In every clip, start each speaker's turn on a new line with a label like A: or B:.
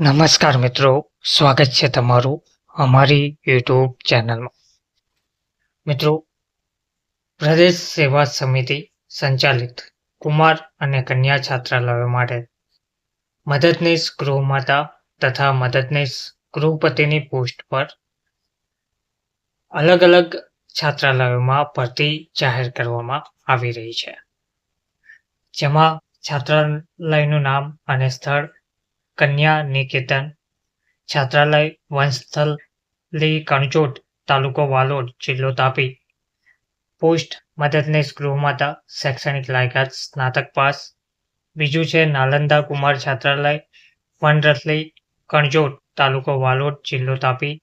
A: નમસ્કાર મિત્રો, સ્વાગત છે તમારું અમારી યુટ્યુબ ચેનલમાં. મિત્રો, પ્રદેશ સેવા સમિતિ સંચાલિત કુમાર અને કન્યા છાત્રાલયો માટે મદદનીશ ગૃહમાતા તથા મદદનીશ ગૃહપતિની પોસ્ટ પર અલગ અલગ છાત્રાલયોમાં ભરતી જાહેર કરવામાં આવી રહી છે. જેમાં છાત્રાલયનું નામ અને સ્થળ કન્યા નિકેતન, છાત્રાલય વંશસ્થલી કણચોટ તાલુકો વાલોડ, જિલ્લો તાપી. પોસ્ટ મદદનીશ ગૃહમાતા, શૈક્ષણિક લાયકાત, સ્નાતક પાસ. બીજું છે નાલંદા કુમાર છાત્રાલય, વનરથલી કણજોટ તાલુકો વાલોડ, જિલ્લો તાપી.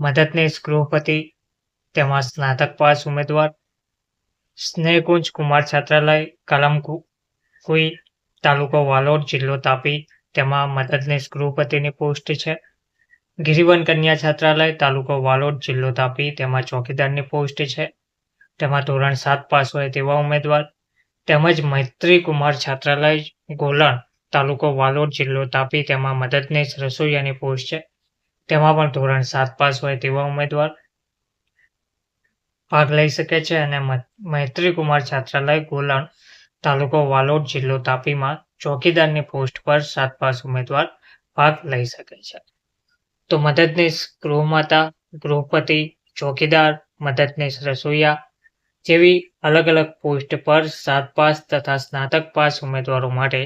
A: મદદનીશ ગૃહપતિ, તેમાં સ્નાતક પાસ ઉમેદવાર. સ્નેહકુંજ કુમાર છાત્રાલય કલમકુ કુઈ તાલુકો વાલોડ, જિલ્લો તાપી. તેમાં મદદનીશ ગૃહપતિની પોસ્ટ છે. ગિરિવન કન્યા છાત્રાલય, તાલુકો વાલોડ, જિલ્લો તાપી, તેમાં ચોકીદારની પોસ્ટ છે. તેમાં ધોરણ સાત પાસ હોય તેવા ઉમેદવાર. તેમજ મૈત્રી કુમાર છાત્રાલય, ગોલણ, તાલુકો વાલોડ, જિલ્લો તાપી, તેમાં મદદનીશ રસોઈયાની પોસ્ટ છે. તેમાં પણ ધોરણ સાત પાસ હોય તેવા ઉમેદવાર. ભાગ લઈ શકે છે અને મૈત્રી કુમાર છાત્રાલય, ગોલણ તાલુકો વાલોડ જિલ્લો તાપીમાં ચોકીદારની પોસ્ટ પર સાત પાસ ઉમેદવાર ભાગ લઈ શકે છે. તો મદદનીશ ગૃહમાતા, ગૃહપતિ, ચોકીદાર, મદદનીશ રસોઈયા જેવી અલગ અલગ પોસ્ટ પર સાત પાસ તથા સ્નાતક પાસ ઉમેદવારો માટે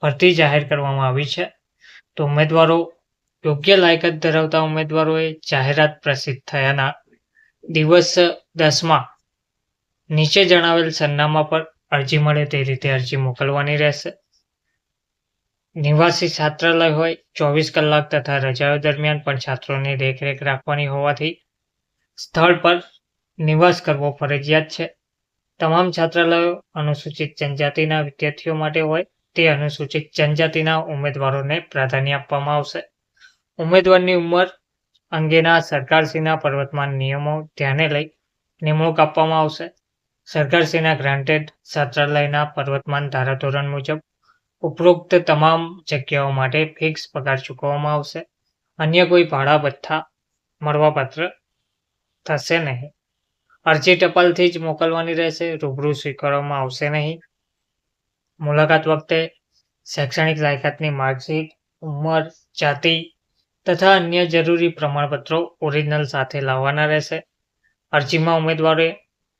A: ભરતી જાહેર કરવામાં આવી છે. તો ઉમેદવારો યોગ્ય લાયકાત ધરાવતા ઉમેદવારોએ જાહેરાત પ્રસિદ્ધ થયાના દિવસ દસમાં નીચે જણાવેલ સરનામા પર અરજી મળે તે રીતે અરજી મોકલવાની રહેશે. નિવાસી છાત્રાલય હોય ચોવીસ કલાક તથા રજાઓ દરમિયાન પણ છાત્રોની દેખરેખ રાખવાની હોવાથી સ્થળ પર નિવાસ કરવો ફરજિયાત છે. તમામ છાત્રાલયો અનુસૂચિત જનજાતિના વિદ્યાર્થીઓ માટે હોય તે અનુસૂચિત જનજાતિના ઉમેદવારોને પ્રાધાન્ય આપવામાં આવશે. ઉમેદવારની ઉંમર અંગેના સરકારશ્રીના પર્વતમાન નિયમો ધ્યાને લઈ નિમણૂક આપવામાં આવશે. સરકારશ્રીના ગ્રાન્ટેડ છાત્રાલયના પર્વતમાન ધારાધોરણ મુજબ ઉપરોક્ત તમામ જગ્યાઓ માટે ફિક્સ પગાર ચૂકવવામાં આવશે. અન્ય કોઈ ભાડા ભથ્થા મળવાપાત્ર થશે નહીં. અરજી ટપાલથી જ મોકલવાની રહેશે, રૂબરૂ સ્વીકારવામાં આવશે નહીં. મુલાકાત વખતે શૈક્ષણિક લાયકાતની માર્કશીટ, ઉંમર, જાતિ તથા અન્ય જરૂરી પ્રમાણપત્રો ઓરિજિનલ સાથે લાવવાના રહેશે. અરજીમાં ઉમેદવારોએ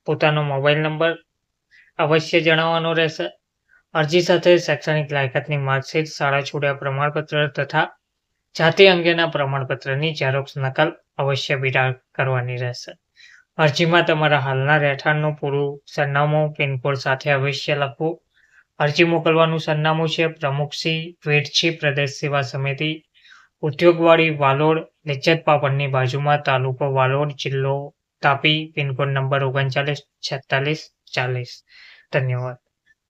A: પોતાનો મોબાઈલ નંબર અવશ્ય જણાવવાનો રહેશે. અરજી સાથે શૈક્ષણિક લાયકાતની માર્કશીટ, શાળા છોડ્યા પ્રમાણપત્ર તથા જાતિ અંગેના પ્રમાણપત્રની ઝેરોક્ષ નકલ અવશ્ય બિડા કરવાની રહેશે. અરજીમાં તમારા હાલના રહેઠાણનું પૂરું સરનામું, પિનકોડ સાથે અવશ્ય લખવું. અરજી મોકલવાનું સરનામું છે પ્રમુખસિંહ વેડછી પ્રદેશ સેવા સમિતિ, ઉદ્યોગવાડી વાલોડ લિજ્જત પાપડની બાજુમાં તાલુકો વાલોડ, જિલ્લો તાપી પિનકોડ નંબર ઓગણચાલીસ છેતાલીસ ચાલીસ. ધન્યવાદ.